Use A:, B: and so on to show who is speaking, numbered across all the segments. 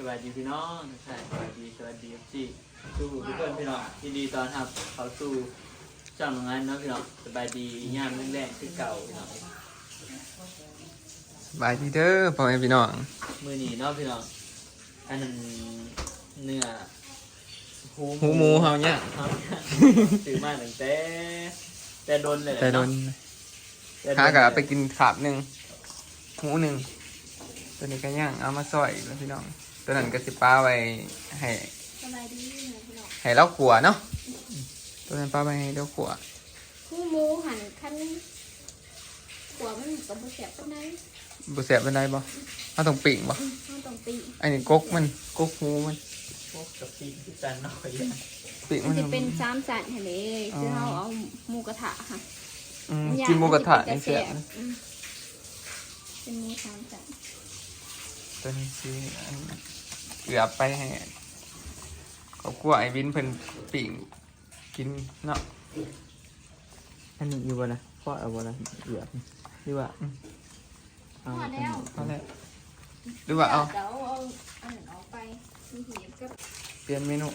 A: สวัสดีพี่น้องใช่สวัสดีสวัสดีพี่สู้ทุกคนพี่น้องยินดีตอนรับเขาสู่ช่องงานเนาะพี่น้องสบายดีย่ามแรงๆที่เก่าพี่น้อง
B: บายดีเด้อพ่อแม่พี่น้อง
A: มือนี้เนาะพี่น้องอันนั้นเนื้อ
B: หูหมูเฮาเนี่ย
A: ครับซื้อมาตั้งแต่แต่โดนเลย
B: แต่โดน
A: แต่โหา
B: กะไปกินขาบหนึ่งหูหนึ่งตัวนี้ก็ย่างเอามาซอยแล้วพี่น้อง ตัวนั้นก็สิป้าไว้ให้
C: สบายดีนะพี่น้อง
B: ให้เราขัวเนาะตัวนั้นป้าไว้ให้เราขัว
C: คู่หมูหันขั้นหัวมันกับบุเสียบปานใด
B: บุเสียเป็นไรบ่เอาต้องปิ่งบ่
C: อืมมันต้องตี
B: อันนี้กกมันกกหูมัน
A: พวกกับพี่ที่จันหน่อยอะ
B: ปิ่ง
C: มั
B: มันน
C: จะเป็นสามสันเห็นเลยคือเขาเอาหมูกระทะค่ะ
B: อืม
C: ย่าง
B: กินหมูกระทะ
C: มั
B: นี่
C: จ
B: เสีย
C: บอืมเป็นหมูสามสัน
B: ตัวนี้สิอัน เกือบไปให้ครอบครัวไอ้วินเพิ่นปิ่งกินเนาะ
A: อันนี้อยู่บ่นะพ่อเอาบ่นะเหยียบดีว่า
C: พอแล้ว
B: เอาแล้วหรือว่าเอา
C: เดี๋ยวเอาอันนั้นออกไปมีหีบกับ
B: เปลี่ยนเมนู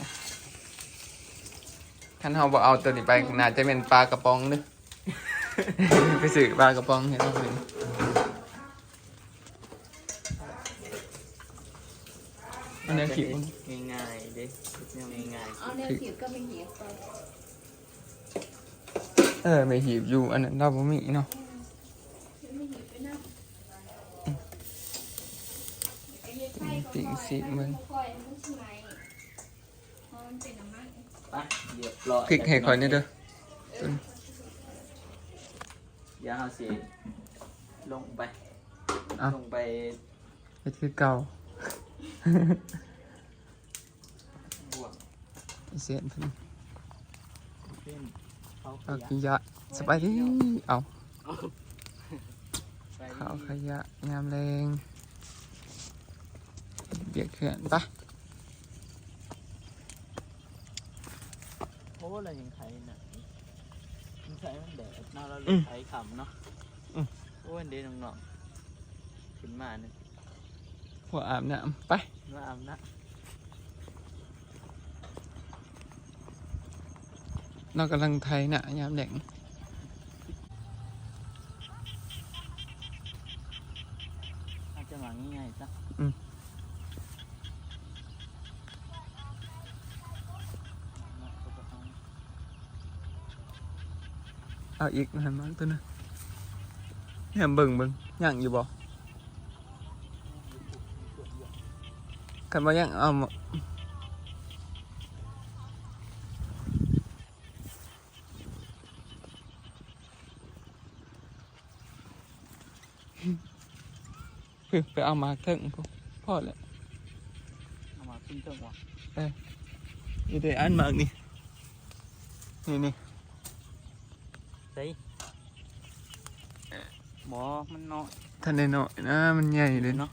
B: ท่านเขาบอกเอาตัวนี้ไปน่าจะเป็นปลากระป๋องเนึไปซื้อปลากระป๋องให้เราเห็น อันนี้ขิว
A: ง่ายๆเด้เนี่ยง่าย
C: เอาเนื้อหีบก็มีหีบไป
B: เออไม่หีบอยู่อันนั้นเราบ่มีเนาะ
C: มีหีบไปนั่ง
B: ปิ่งสิมึง
C: ค่อยมันใช่ไหมเพราะมันเป็นน้ำมัน
A: ๆไปเรียบร้อย
B: พริกให้คอยนี่เด้อ
A: เดี๋ยวเอาสิลงไป
B: เอา
A: ลงไป
B: ไปคือเก่า
A: บวก
B: เสียนเพิ่น
A: เส้นเขาข
B: เอา
A: ยะ
B: ขยะสบายดีเอา
A: ไป
B: ข้าวขยะยามแรงเบียดเขื่อนปะ
A: โอ้เรายังไทยน่ะยังไทยมันแดดเนาะเราเลยไทยขำเนาะโอ้ยเด้น้องๆขึ้นมาเนี่ย
B: หัวอาบน้ำไป
A: มาอาบน้
B: เรากำลังไทยน่ะยามแดงำ
A: อาจจะหวังง่ายๆจ้ะ
B: เอาอีกนะมันตัวนึงเนี่ยเบิ่งเบิ่งย่างอยู่บ่ คันว่าย่างเอามาคือไปเอามาเถิงพวกพ่อแหละ
A: เอามาขึ้นเครื่องวะ
B: นี่ได้อันมากนี่นี่นี่
A: เฮ้ยหมอมันเนาะ
B: ท่านได้หน่อยนะมันใหญ่เลยเนาะ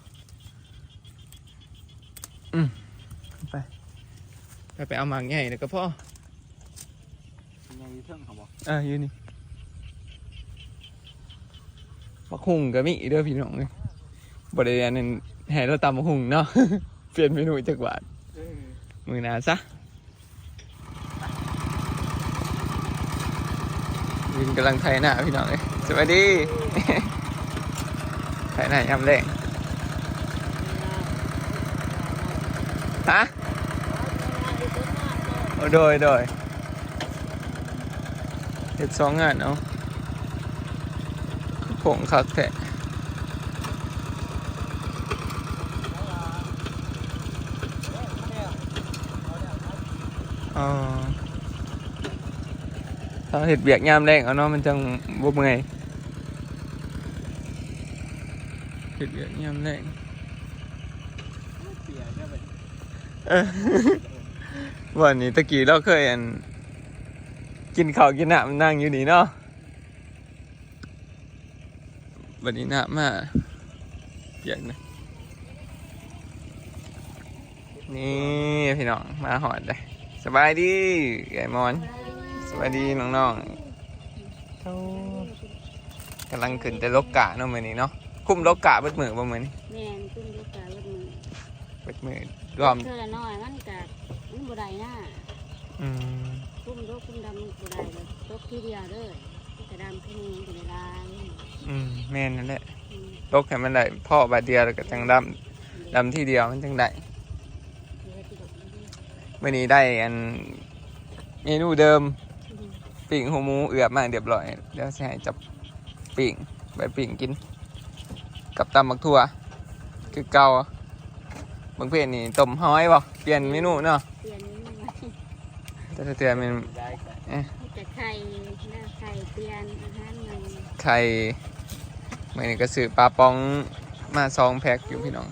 A: เนาะ
B: ไปไปไปเอาหมากใหญ่แล้วก็พ่อ
A: เป็นไงอยู่เทิงเขาบอก
B: อะอยู่นี่มะคุงก็มีเด้อพี่น้องเลยบริเวณนั้นให้เราตำมะคุงเนาะ เปลี่ยนเมนูจากหวานมือหนาซะวินกำลังไทยหน้าพี่น้องเลยสวัสดีไทยหน้ายำแรง ฮะโอ้โดยโดยเห็ดสองงานเอาผงคักแวันนี้ตะกี้เราเคยอัน กินข้าวกินน้ำนั่งอยู่นี่เนาะวันนี้น้ำมาอย่างนะนี่พี่น้องมาหอดเลยสบายดีไก่มอนสวัสดีน้องๆโอ้กำลังขึ้นแต่ลกกะเนาะมือนี้เนาะคุ้มลกกะเบิดมือบ่มือนี้
C: แม่นขึ้นลูกกาลูกมือ
B: ดมือรวม
D: เธอละน้อยมันกะมันบ่ได้นะ
B: อืม
D: คุ้มโรคคุ้มดำมันบ่ได้เลยตกทีเดียวเด้อแต่ดำขึ้นนี้เป็นลาย
B: อืมแม่นนั่นแหละ
D: อืม
B: ตกให้มันได้พ่อบาดเดียวแล้วก็จังดำดำที่เดียวมันจังได้
D: เดี๋ยวที่ดอกมันดี
B: วันนี้ได้อันเมนูเดิม
D: อืม
B: ปิ่งหูหมูเอือบมาเรียบร้อยเดี๋ยวสิให้จับปิ่งไปปิ่งกิน กับตำบักทั่วคือเก่า บางเพจนี่ต้มห้อยบ่เปลี่ยนเมนูเนาะ
D: เปลี่ยนนิดหน่อย
B: แต่ถ้าเตือนมัน
A: ได้กัน
D: แต่ไข่หน้าไข่เปลี่ยนอาหารใหม่
B: ไข่เมื่อนี้ก็ซื้อปลาปองมาซองแพ็คอยู่พี่น้อง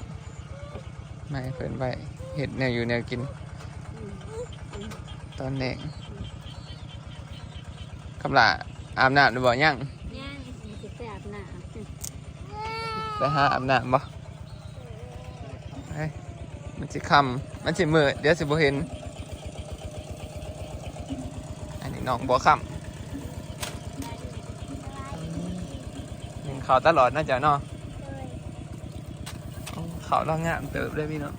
B: มาให้เพิ่นไว้เห็ดแนวอยู่แนวกิน
D: อืมอืม
B: ตอนแดงคำลาอาบน้ำหรือบ่ยัง
D: ย่างมันสิแซ่บหน้า
B: ไปหาอาบน้ำบ่เฮ้ย มันสิคำมันสิมืดเดี๋ยวสิบ่เห็น อันนี้น้องบัวคำหนึ่งเขาวตลอดน่าจะเนาะเขาวเรางงามเติบเลยพี่เนาะ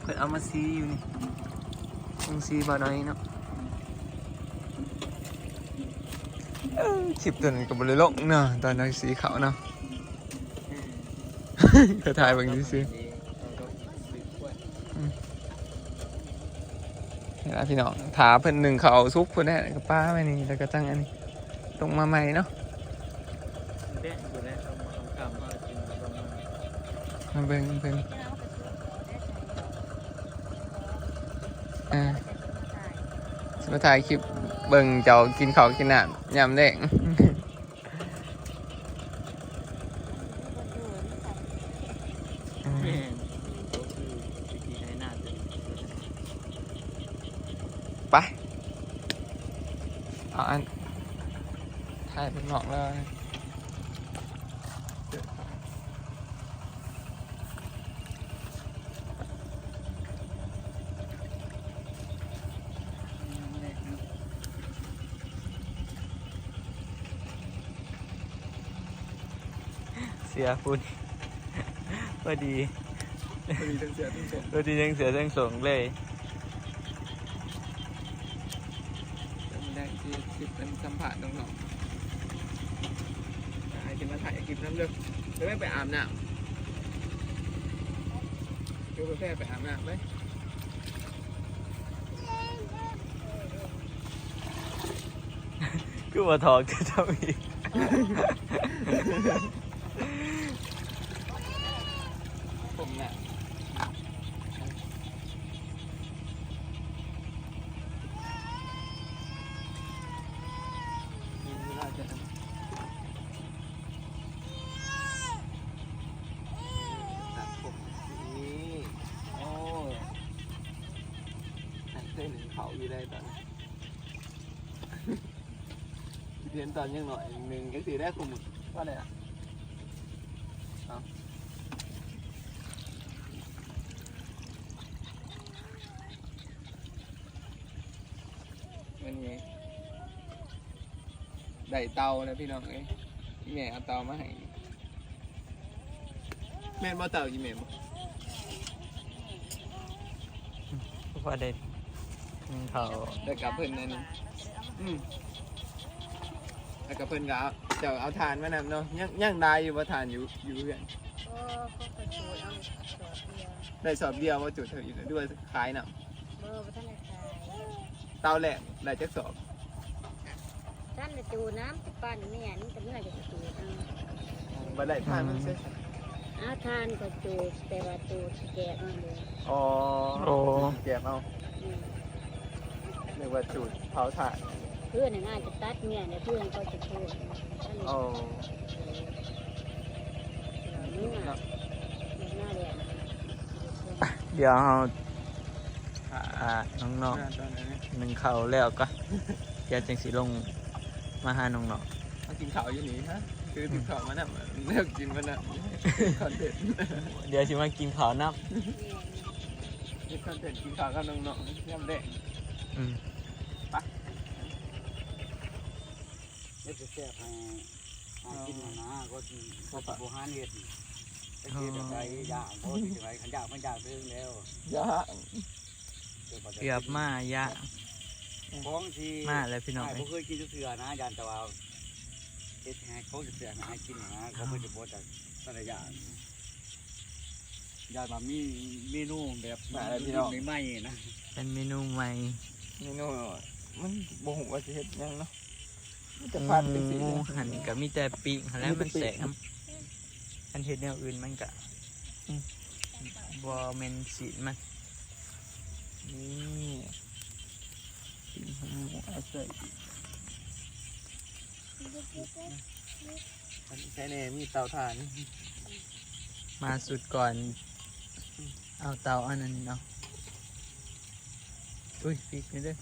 B: เพิ่นเอามาซีอยู่นี่ต้องซีบ่น้อยเนาะเอ้ยคลิปตัวนั้นกับบริโลกเนาะตอนนั้นสีขาวเนาะก็ถ่ายเบางทีซื้อเห็ นแล้วพี่น้องถาเพิ่นหนึ่งเขาเอาซุปเพิ่นได้แล้วก็ป้าไปนี่แล้วก็ตั้งอันนี้ตรงมาใหม่เนาะ
A: เด็ดอยู่แล้วเอามาทำกรรมเอากินประมาณ
B: มาเบิ่งเบิ่งอ่าสมาถ่ายคลิปเบิ่งเจ้ากินข้าวกินน้ำยำแดง
A: แม่นก็คือวิธีใช้หน้าตัว
B: ไปเอาอันถ่ายเป็นหนอกแล้วนะ เสียคุณพอดี
A: พอดีทั้งเสือทั้งสม
B: พอดียังเสียทั้งสองเลยได้ที่คลิปเป็นสัมผัสน้องๆไอ้ที่มาถ่ายคลิปน้ำเลือกจะไม่ไปอาบน้ำดูกาแฟไปอาบน้ำไหมคือว่าทองจะทำอีกผมน่ะ มีเวลาจะตัดผมนี่โอ้ หันเส้นเขาอยู่ได้ตอนเรียนตอนยังหน่อยหนึ่งก็สีได้คุมว่าอะไรอะ เอามันไงได้เตาแล้วพี่น้องเอ้ยอีแม่เอาเตามาให้แม่นบ่เตาอีแม่บ่พอได้เขาได้กับเพิ่นนั่นอืมแล้วกับเพิ่นก็เอาเจ้าเอาทานมานำเนาะยังยังได้อยู่บ่ทานอยู่อยู่เพื่อน
D: ก็ก็กระโดดเอาสอดเดียว
B: ได้สอบเดียวว่าจุดเธออยู่ด้วยขายน่ะ
D: เบอร์บ่ทันได้ขาย
B: เตาแหลกได้จักสอบ
D: ท่านจะจูน้ำที่ปั้นแม่นี่แต่เมื่อไหร่จะจูเอา
B: บ่ได้ทานมันเสีย
D: อาทานก็จูแต่ว่าจูแกะเอาเลย
B: อ๋อโอ้ แกมเอา
D: อืม
B: เรียกว่าจุดเผาถ่าน
D: เพื่อนน่ะน่าจะตัดเนี่ยเนี่ยเพื่อนก็จะพูดท่าน
B: โอ้
D: นี่น่ะหน้าแดง
A: เดี๋ยวเราอ่าน้อง
B: ตอนนั้น
A: ๆหนึ่งเขาแล้วก็เดี๋ยวจังสิลงมาหาน้อง
B: มากินข้าวอยู่นี่ฮะคือติดข้าวมาน่ะเลิกกินมาน่ะคอนเทนต์
A: ๆเดี๋ยวสิมากินข้าวน้
B: มีคอนเทนต์กินข้าวกับน้องๆย่ำแดงำ
A: อืม
E: เฮ็ดแซ่บให้หากินนะก็สิก็สิบ่หานเฮ็ดตะกี้แบบไรยางโคตรไรขันยางมันยางเรื่องแล้ว
B: ยะ
F: เกือบมายะ
E: ของที่
F: มาเลยพี่น้อง
E: ไอ้ผมเคยกินเสือนะยันแต่ว่าเอ็ดแฮกเขาเสือนะให้กินนะเขาไม่จะบอกจากสัตยานยานมามีเมนูแบบใหม่ๆนะ
F: เป็นเมนูใหม่
B: เมนูมันบ่ฮู้ว่าสิเฮ็ดหยังเนาะ จะพัดจังซี่
F: หมู
B: นะ
F: หันก็มีแต่ปีกหันแล้วมันแสมอันเห็ดแนวอื่นมันก็บอเมนสีมัน
B: นี่กินหมูอาศัยอันนี้ใช้แน่มีเตาถ่าน
F: มาสุดก่อน เอาเตาอันนั้นเนาะอุ้ยปีกนี่เด้อ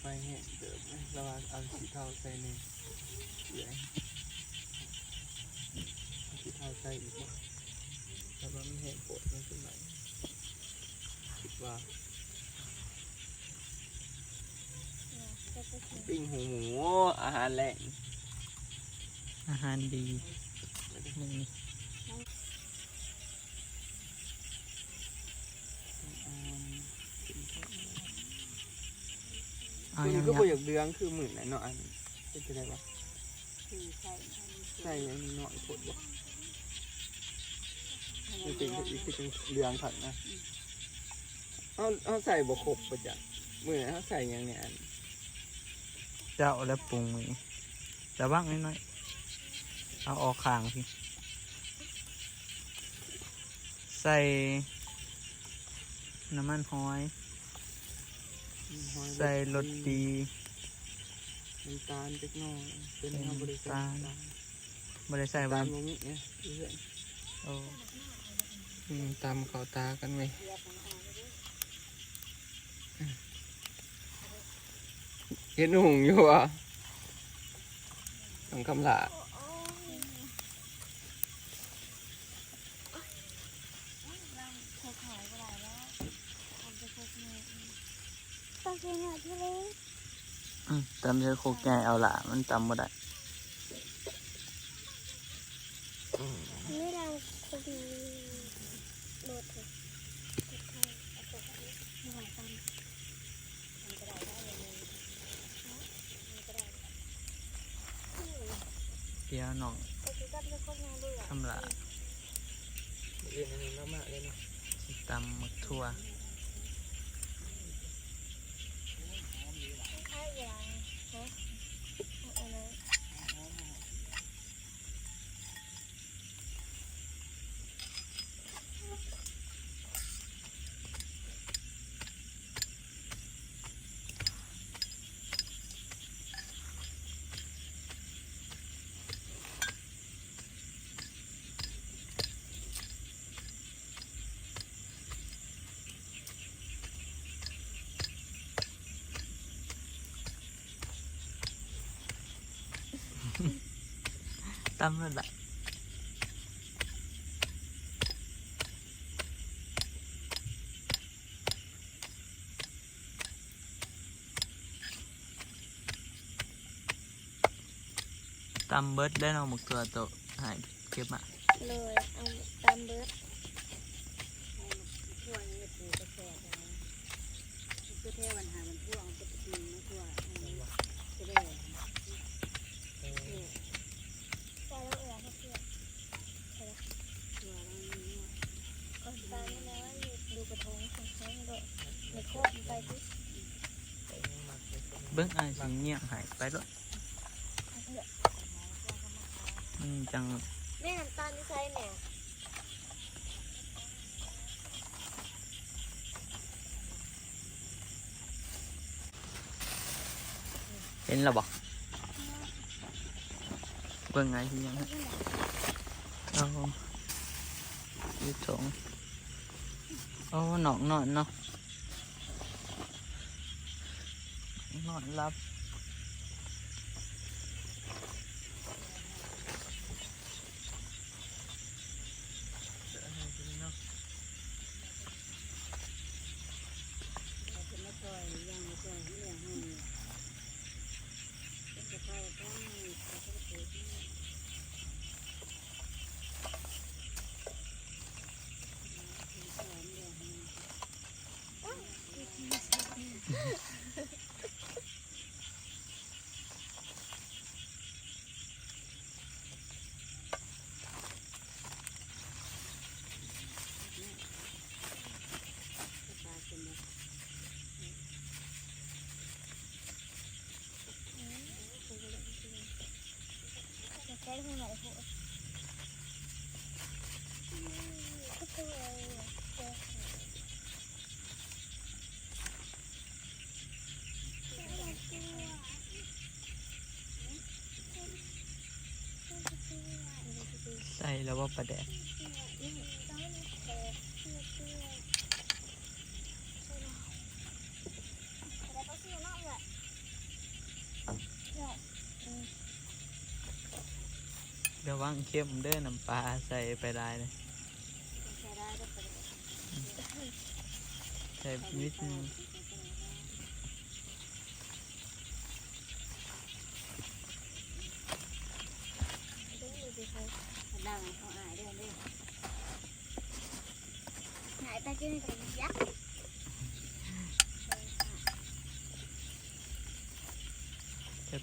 B: ไฟแห้ง เดิมนะระหว่างเอาสีเทาใส่ในเหลืองเอาสีเทาใส่อีกบ่แล้วก็มีแห้งโปดมันขึ้นมาคิดว่าปิ้งหูหมูอาหารแหล่ง
F: อาหารดีนี่ เอา
B: คือ
F: ยัง
B: ก็
F: ยั
B: บ่
F: ง
B: อยากเดืองคือหมื่นไหนเนาะอันเป็นจะได้ปะใส่อันนี้เนาะโปดบ่จริงๆคือคือเดืองผัดนะเอาเอาใส่บ่ครบปะจ๊ะมื่อไหนเขาใส่หยังเนี่ยอัน
F: เจ้าแล้วปรุงมือแต่ว่างน้อยๆเอาออกข้างพี่ใส่น้ำมันหอย ใส่รสดี
B: น้ำตาลเล็กน้อยเป็น
F: ใส่
B: น้ำบริสุทธิ์
F: น้ำตาลไม่ได้ใส่
B: ตา
F: บ้า
B: ล
F: น
B: โมมิเนี่ยเพื่อน
F: โอ้
B: อืมตามเขาตากันไหมเห็นหุงอยู่อะต้องคำลา
G: ต้องกินหน่อยที่เล็ก
F: อืม ตำเจอโคกใหญ่เอาละมันตำบ่ได้
G: ไม่ดังคงมีโดดเถอะกดไทยเอากดไทยไม่ไหวตันมันก็ได้ได้เลยมันก็ได้
F: เดี๋ยวน้อง
G: ก็คือก็จะโคตรน่าเบื่อ
F: ทำละ
B: เรียนอันนี้มากๆเลยเนาะ
F: สิตำมักทั่ว
G: ข้าวอย่างฮะเอาอันนั้น
F: ตำแล้วละตำเบิดได้เนาะห
D: คือแท้วันหาวันทั่วเอาไปกินมาทั่วจะได้
G: ใส่แล้วเอือให้เพื่อน
D: ทั่วแล้วนี่
G: ก็ตามนี่แล้วดูกระทงของเขาด้วยในโคตรไปที่
F: เบิ้งอายสิเงียบหายไปแล้วมันจัง
G: แม่น้ำตาลที่ใส่แม่
F: เห็นแล้วบอกเบิ่งไงที่ยังฮะเอาอยู่ถงโอ้หนองนอนเนาะนอนรับ แล้วว่าประแดกระวังเข้มเด้อน้ำปลาใส่ไปได้เลย
D: ใช้ได้ก็ไปเลย
F: ใส่นิดนึง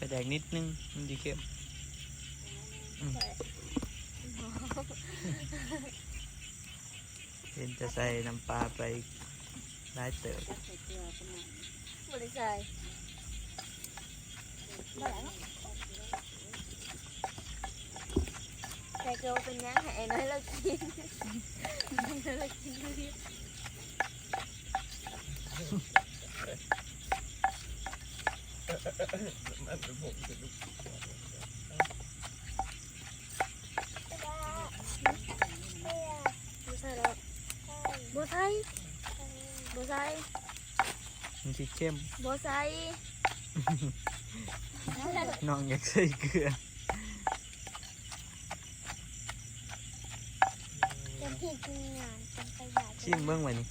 F: แดกนิดนึง มันจะเข้มเห็นจะใส่น้ำปลาไปได้เติบ
D: จักใส่เกลือประมาณ
G: บริษัทใส่เกลือเป็นยังไงน้อยเรากินน้อยเรากินดูดิ บ่ใช่แล้วบ่ใช่บ่ใช่
F: มันจ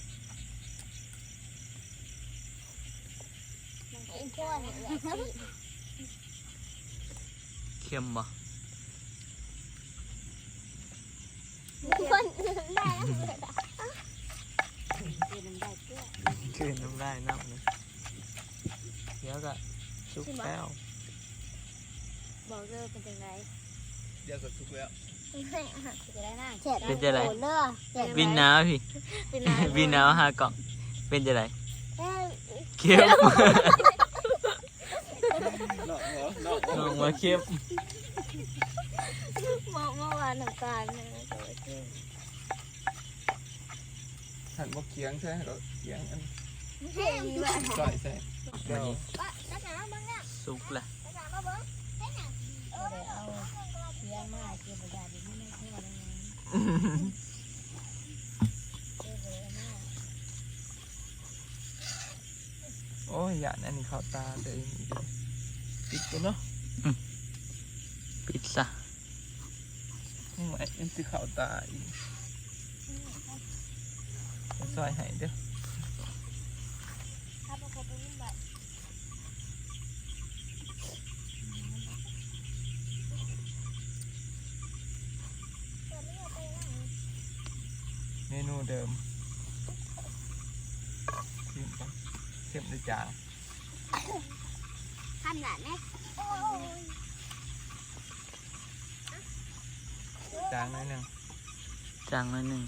F: ะ เนี่ย
G: แหละที่
F: เข้มบ่
G: คนอื่นได้แล้วเกิดอะ
D: คือมันได้เกลือ
F: คืนน้ำได้น้ำเลยเดี๋ยวก็สุกแล้ว
G: บอกเลยเป็นจังไง
B: เดี๋ยวก็ทุกแล้ว
D: จะได้นั่ง
G: เจ็ด
F: เป็นจะไร
G: โหเด้อเจ็ด
F: วินน้ำพี่
G: เป็นไร
F: วินน้ำห้ากล่องเป็นจะไร
G: เอ้ย
F: เข้มา
B: เหรน้
F: องว่าเข้ม
G: เมื่อเมื่อวานน้ำตาลนะต่ว่าเจ็ด
B: หันมาเคียงใช่ไหมเราเคียงอัน
G: เฮ้ยมีแบบ
B: ก่อยใช่
F: วันนี้าสุกละ
G: แล้วแต่เราเบิ่งเฮ้ยน่ะเออ
D: ได้เอาเกลือมาเกระหยัดอยู่ไม่ได้เท่าไหร่นะเกลือประหยัดมาก
B: โอ้ยหยาดอันนี้เข้าตาเลย ปิดตัวเนาะ
F: ปิดซะ
B: นี่ไหมมันจะเข้าตาอีกจะซอยให้เด้อ
G: ถ้าประกอบเป็นแบบ
B: เมนูเดิมชิมกันเข้มหรือจา ง
G: ทำหลานไหมโอ้ย
B: จางหนิดนึง
F: จางหน่อยหนึ่ง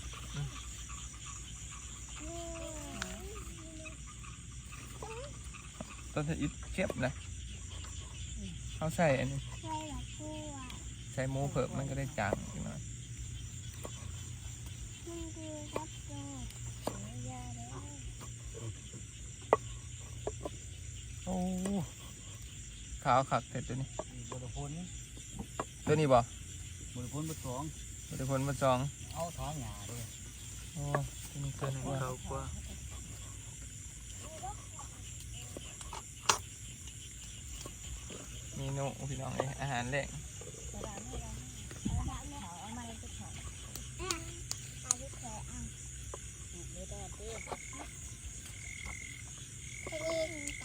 B: ต้นจะอิดเข้มนะเขาใส่อันนี้
G: ใช่หรอผู้อะ
B: ใส่หมูเพิ่มมันก็ได้จางอีกหน่อย
G: มันคือรับโจทย์ยาแล้ว
B: โอ้ ขาวขักแต่ตัวนี้
E: บริพน
B: ตัวนี้บ่
E: บริพนบริสอง
B: บริพนมาจอง
E: เอาท้องหยาด้วย
B: โอ้ตัวนี้ตัวหนึง
F: เขากว่า
B: เมนูพี่น้องเลยอาหารแรง
D: เอามาเลยจะขอ
G: อายุแค่อะ
D: เดี๋ยวได้เด้อ
G: ไป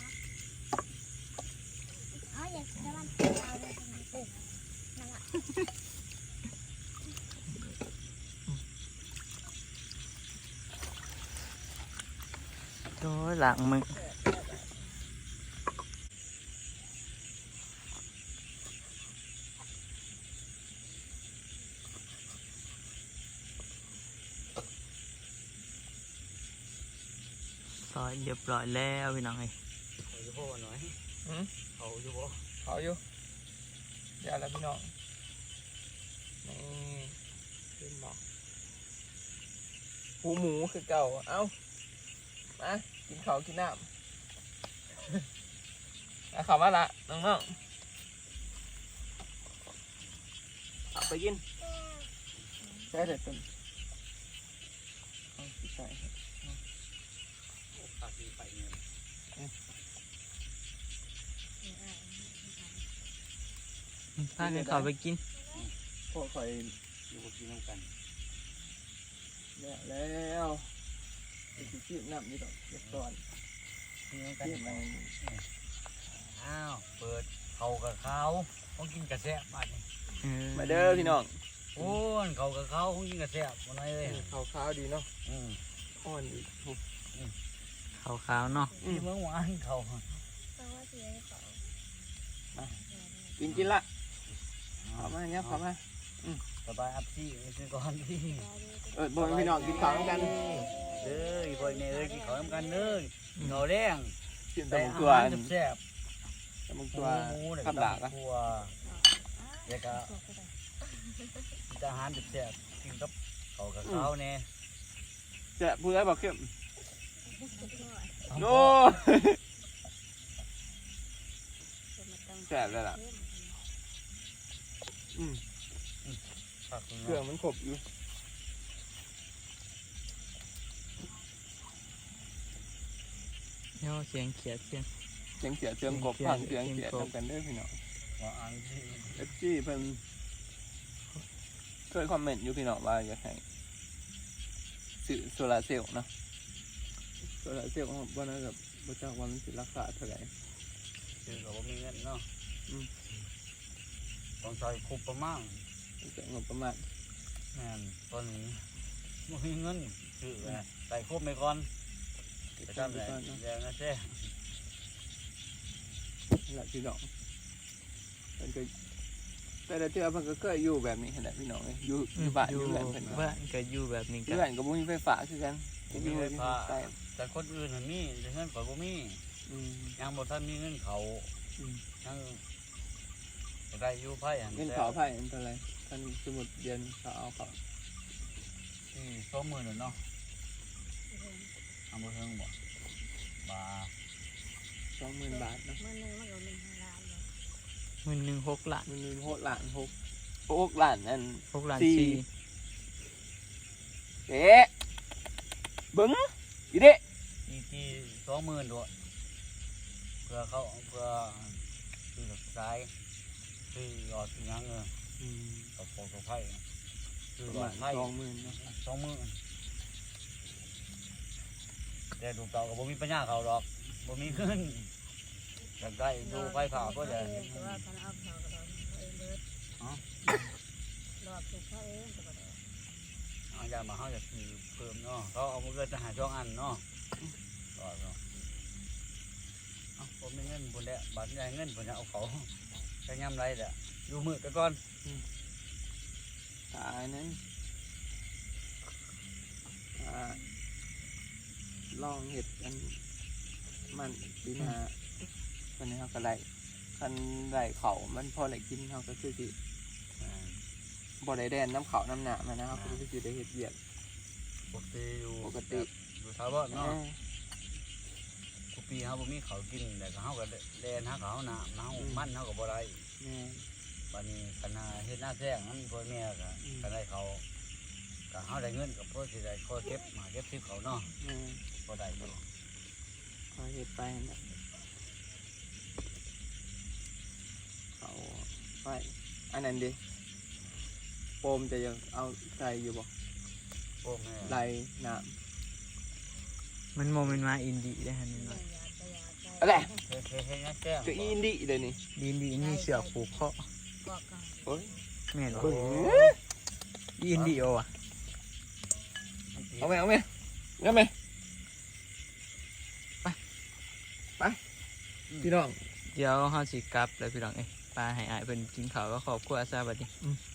F: โอ้ยหลังมึงซอยเรียบร้อยแล้วพี่น้องเอ้ย
E: เขาอยู่บ่หน่อย
B: อืม
E: เขาอยู่บ่
B: เอาอยู่เดี๋ยวแล้วพี่น้องนี่ขึ้นหมอกหูหมูคือเก่าเอ้ามากินเขากินน้ำเอาเขามาละน้องๆเอาไปกินใช่เลยต้นใช่
F: พากันเข้าไปกิน
B: พวกคอย
E: อยู่กับพี่น้องกัน
B: แล้วแล้วไปกินที่น้ำนี่ดอกเรียบร้อย
E: พี่น้องกัน
B: ที่มัน
E: อ้าวเปิดเขากับเขาต้องกินกระแสบาดนี่
B: มาเด้อพี่น้อง
E: โอ้ยเขากับเขาต้องกินกระแสบวันไหนเลย
B: ข้าวขาวดีเนาะ
E: อืม
B: อ่อนอีกโอ้
F: ขาวๆเนาะ
E: ที่เมื่อวานเขา
G: เพราะว่าเสียเขา
B: กินกินละเอามาเนี่ยเอามา
E: สบายอัพซี่นี่คือก่อนที่
B: เออบ่พี่น้องกินข้าวกัน
E: เด้ออีพ่อยแม่เอ้ยกินข้าวกันเด้อกินข้าวแดง
B: กิน
E: แต่
B: ตำบัก
E: อา
B: ตัว
E: หารแซ่บ
B: ตำบัก
E: ๆ
B: ตัว
E: หมูเนี่ย
B: ขับหลากอะ
E: ตัวแล้วก็กินอาหารแซ่บๆกินกับข้าวกับข้าวเนี่ย
B: จะพูดได้บอกเข้มโน้แสบเลยล่ะอืม
E: ผัก
B: เครื่องมันครบอยู่
F: เนาะเสียงเขียดเสียง
B: เสียงเสียเสียงกบ
F: เสียง
B: ฟังเสียง
F: เสี
B: เสี
F: ย
B: ย
F: งกบ
B: ทำกันเด้อพี่น้อง
E: ว่าอันที่
B: เอฟซีเพิ่นเคยคอมเมนต์อยู่พี่น้องว่าอยากให้ซื้อโซลาร์เซลล์เนาะโซลาร์เซลล์ของบ่น่าจะบ่จักว่ามันสิราคาเท่าไหร่
E: คือเราบ่มีเงินเนาะ
B: อืม
E: ต้องใช้คุบประมาณ
B: แต่งบประมาณ
E: แม่นตอนนี้บ่มีเงินคือไงใส่คุบไปก่อนไปทำอะไรเดี๋ยวนะเจ้
B: นั่นแหละพี่น้องเพิ่นก็แต่ละเทื่อเพิ่นก็เคยอยู่แบบนี้ขนาดพี่น้องเอ้ยอยู่อยู่บ้านอยู่เรือนเพิ่นก็
F: บ้านก็อยู่แบบนี้
B: อ
F: กั
B: ยู่
F: น
B: เรือนก็บ่มีไฟฟ้าคือกัน
E: บ่มีไฟฟ้า
B: ใช่
E: แต่คนอื่นน่ะมีแต่เงินข่อยบ่มี
B: อืม
E: ยังบ่ทันมีเงินเขา
B: อืม
E: ยังบ่ ได้อยู่ไผอัน
B: เงินเขาไผ่อันเท่าไหร่คันสมุดเดือนเขาเอาเขา
E: ที่สองหมื่นเนาะเอาบ่ถึงบ่บา
B: สองหมื่นบาทเนาะ
D: เมื่อนึงมันก็หนึ่งล้านเลย
F: มันหนึ่งหกล้าน
B: มันมีหกล้านหกหกล้านอัน
F: หกล้าน
B: สี่
F: สี่
B: เอ๊ะเบิ้งอีเด้
E: อีกที่สองหมื่นด้วยเพื่อเขาเพื่อคือกับสาย คือหยอดคือหยังเออ
B: อืม
E: กับโปรกับไผ่คือ
B: ประ
E: หยอ
B: มา
E: ด
B: ณ
E: ไผ่
B: สองหมื่นเนาะ
E: สองหมื่นแต่ดูเต่ากับบ่มีปัญญาเขาดอกบ่มีเงินอยากได้ดูไฟผ่าก็จะ
D: เองแต่ว่าคันเอาเขาก็โดนเขาเองเบิดรอบถูกเขาเองแต่ก็ได้
E: เอาอย่ามาเฮาจะคือเพิ่มเนาะเขาเอามาเกินจะหาช่องอันเนาะก็เนาะเอาบ่มีเงินพุ่นแหละบัตรใหญ่เงินพุ่นจะเอาเขา จะย่ำไรแหละอยู่มือไปก่อน
B: ตายนั้นอ่าลองเห็ดอันมันปีหน้าวันนี้เขาก็ได้คันได้เขามันพอได้กินเขาก็คือสิบ่ได้แดนน้ำเขาน้ำหนามานะครับก็คือสิได้เฮ็ดเวียก
E: ปกติอยู่
B: ปกติ
E: อยู่ชาวบ้านเนาะ
B: เออ
E: ทุก ปีเฮาบ่มีเขาวกินแต่ก็เฮาก็แลนหาเขาวหน้าเฮา
B: อืม
E: มันเฮาก็บ่ได้
B: แม่น
E: บัดนี้คันหาเฮ็ดหน้าแซงนั้นพ่อแม่ก็
B: อืม
E: ก็ได้เขาก็เฮาได้เงินก็พอสิได้ขอเก็บมาเก็บทิพเขาเนาะ
B: แม่น
E: บ่ได้อยู่
B: คอยเฮ็ดไปนะเขาไปอันนั้นดิโปมจะยังเอาใส่อยู่บ่
E: โอ้แม่
B: ไหลน้
F: มันโมเมนต์มาอินดีได้ฮะนี่
D: ไม่
F: เนาะ
D: อยากจะ อยากใจำ
B: อะไร
E: เฮ็ดเฮ็ดเฮ็ดหน้าแซง
B: ก็อินดี้เลยนี่
F: ดีดีนี่เสือกผูกคอ
D: ก็กัน
B: โอ้ย
F: แม่น
B: เบิ่ง
F: อินดีโออะ
B: เอาไหมเอาไหมเอาไหมไปไปพี่น้อง
F: เดี๋ยวเฮาสิกลับแล้วพี่น้องเอ้ยปลาให้อายเพิ่นกินข้าวก็ครอบครัวซะบัดนี้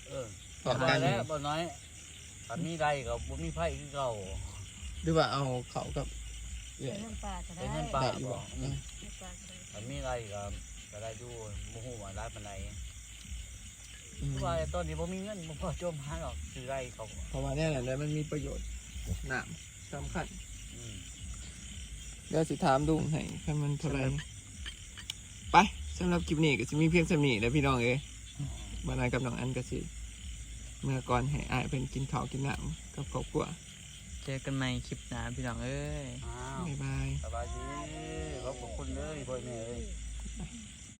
E: เออ
B: ต่อ
E: บ่
B: ไป
E: ได้แล้วบ่น้อยถ้ามีได้ก็บ่มีไผคือเก่า
B: หรือว่าเอาเขากับ เอื้
D: เป็
B: อนย
D: เงินป่าก็ได้
E: เป็น
D: เงิ
E: เงิ
D: น
E: น
D: ป่า
E: ป่า
B: ได้อยู่
E: บ่
B: บ่
E: อืม
D: ก็ได้
E: ถ้ามีได้ก็ก็ได้อยู่บ่ฮู้ว่าหลายปานใด
B: อืม
E: ว่าตอนนี้บ่มีเงินบ่พอจมหาหรอกซื้อได้เขา
B: เพราะว่าเนี่ยแหละมันมีประโยชน์น้ำสำคัญ
E: อืม
B: เดี๋ยวสิถามลุงให้คันมันเท่าไหรไปสำหรับคลิปนี้ก็สิมีเพียงสำนีแล้วพี่น้องเอ้ยบานายกับน้องอันก็สิเมื่อก่อนให้อายเพิ่นกินข้าวกินน้ำกับครอบครัว
F: เจอกันใหม่คลิปหน้าพี่น้องเอ้ย
E: อ้าว
B: บ๊ายบาย
E: สบายดีขอบคุณเลยพ่อแม่เอ้ย